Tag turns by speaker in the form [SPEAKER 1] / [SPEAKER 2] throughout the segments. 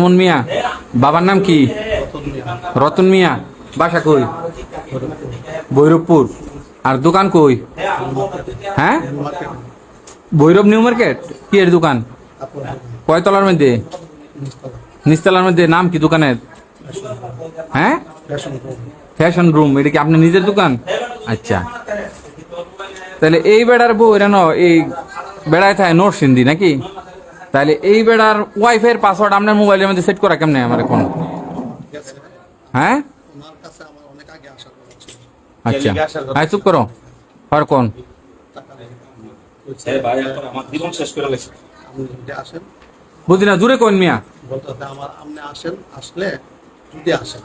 [SPEAKER 1] রতন মিয়া, বাবার নাম কি? রতন মিয়া, বাসা কই? ভৈরবপুর। আর দোকান কই? হ্যাঁ? Bhairab new market? কি এর দোকান? কয়তলার মধ্যে? নিচতলার মধ্যে, নাম কি দোকানের? হ্যাঁ? ফ্যাশন রুম, এটা কি আপনার নিজের দোকান? আচ্ছা। তাহলে এই বেড়ার বউ ন এই বেড়ায় থাকে নোট সিন্ধি নাকি? তাহলে এই বেড়ার ওয়াইফাই এর পাসওয়ার্ড আপনার মোবাইলের মধ্যে সেট করা কেমনে আমার এখন? হ্যাঁ? আচ্ছা। হ্যাঁ চুপ করো। আর কোন?
[SPEAKER 2] টাকা নেই।
[SPEAKER 3] এ ভাই এখন আমার জীবন শেষ করে গেছে।
[SPEAKER 2] আপনি যদি আসেন।
[SPEAKER 1] বুঝি না দূরে কোন মিয়া?
[SPEAKER 2] আমার আপনি আসেন আসলে যদি আসেন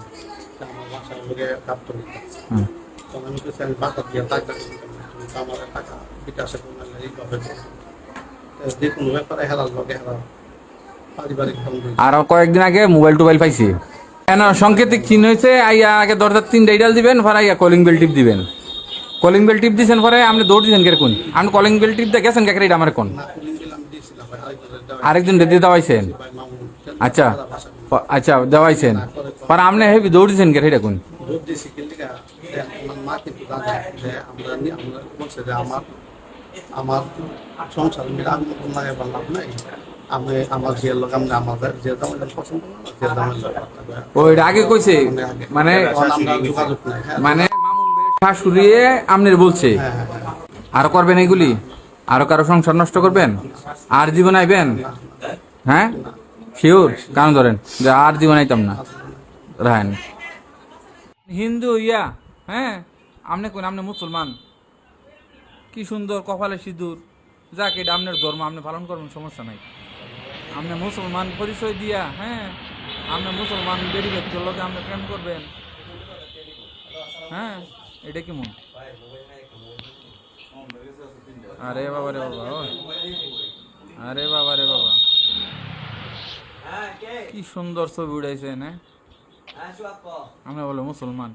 [SPEAKER 2] আমার বাসার লোকে। তখন আমি বাসা দিয়ে টাকা আমার টাকা বিকাশে করলে এইভাবে করো। তো যে কোনো ব্যাপারে হেলাল লগে হেলাল পারিবারিক বন্ধু
[SPEAKER 1] আর কয়েকদিন আগে মোবাইল টোবাইল পাইছি। কেন সাংকেতিক চিহ্ন হয়েছে আইয়া আগে দরজার তিনটা ইডাল দিবেন পরে আইয়া কলিং বেল টিপ দিবেন। কলিং বেল টিপ দিছেন পরে আপনি দৌড় দিছেন কেরকম আপনি কলিং বেল টিপ দিয়ে গেছেন কেকরে আমার কোন?
[SPEAKER 2] না কুলিং বিল আমি দিয়েছিলাম ভাই আরেকজনের দেওয়া
[SPEAKER 1] আরেকদিন রেদি দেওয়াইছেন। আচ্ছা আচ্ছা দেওয়াইছেন। পরে আপনি হেবি দৌড় দিছেন কেরে এটা কোন?
[SPEAKER 2] দুধ দিয়েছি কিন্তু আমার মা কিন্তু জানে যে আমরা নি- আমরা বলছে যে আমার সংসার মিলে আমি কোনো না এবার লাভ নাই আমি আমার যে লোক আমি আমাদের যে দামের লোক পছন্দ না, যে দামের লোক
[SPEAKER 1] ওই আগে কইছে? মানে
[SPEAKER 2] তখন নাই হ্যাঁ।
[SPEAKER 1] মানে শাশুড়িয়ে বলছে
[SPEAKER 2] হ্যাঁ, হ্যাঁ।
[SPEAKER 1] আরও করবেন এগুলি আরও কারও সংসার নষ্ট করবেন? আর জীবন আইবেন? হ্যাঁ? শিওর? কারণ ধরেন যে আর জীবন আইতাম না। রাহেন। হিন্দু ইয়া হ্যাঁ? আপনি কোন আপনি মুসলমান। কি সুন্দর কপালে সিঁদুর। যাক এটা আপনার ধর্ম আপনি পালন করবেন সমস্যা নাই। আপনি মুসলমান পরিচয় দিয়া হ্যাঁ? আপনি মুসলমান বেরি ব্যক্তির লোকে আপনি প্রেম করবেন। হ্যাঁ? এটা কি মন? আরে বাবা রে বাবা। আরে বাবা রে বাবা। কি? সুন্দর ছবি উড়াইছে না আমরা বলে মুসলমান।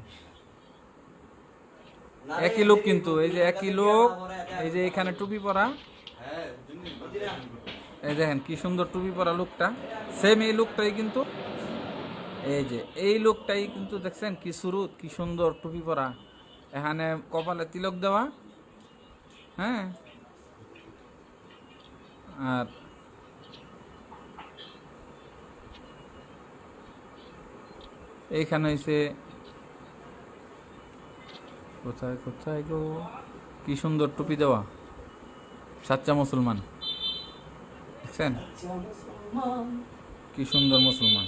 [SPEAKER 1] একই লোক কিন্তু, এই যে একই লোক, এই যে এখানে টুপি পরা। এই দেখেন কি সুন্দর টুপি পরা লোকটা। সেম এই লোকটাই কিন্তু, এই যে এই লোকটাই কিন্তু দেখছেন কি সুরুত, কি সুন্দর টুপি পরা। এখানে কপালে তিলক দেওয়া হ্যাঁ? আর এইখানে হইছে কোথায় কোথায় গো? কি সুন্দর টুপি দেওয়া। সাচ্চা মুসলমান। দেখছেন? কি সুন্দর মুসলমান।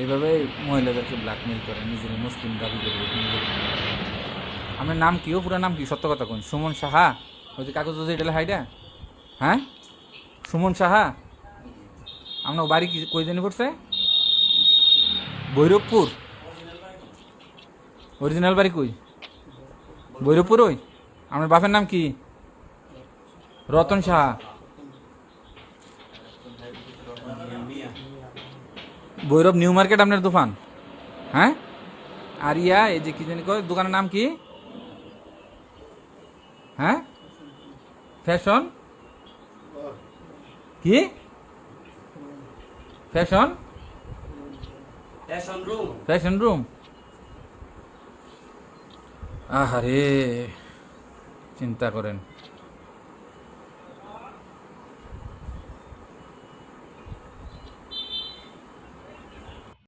[SPEAKER 1] এইভাবে মহিলাদেরকে ব্ল্যাকমেল করে, নিজের মুসলিম দাবি করে আমার নাম কি ও? পুরো নাম কি? সত্য কথা কোন সুমন সাহা? ওই যে কাগজ যে এটা হাইডা হ্যাঁ? সুমন সাহা? আপনার বাড়ি কি কই জানি পড়ছে? ভৈরবপুর? অরিজিনাল বাড়ি কই? ভৈরবপুর ওই? আপনার বাপের নাম কি? রতন সাহা। বৈরব নিউ মার্কেট আপনার দোকান? হ্যাঁ? আর ইয়া এই যে কি জানি কয় দোকানের নাম কি? হ্যাঁ? ফ্যাশন? কি? Fashion?
[SPEAKER 3] Fashion room.
[SPEAKER 1] Fashion room? আহারে চিন্তা করেন।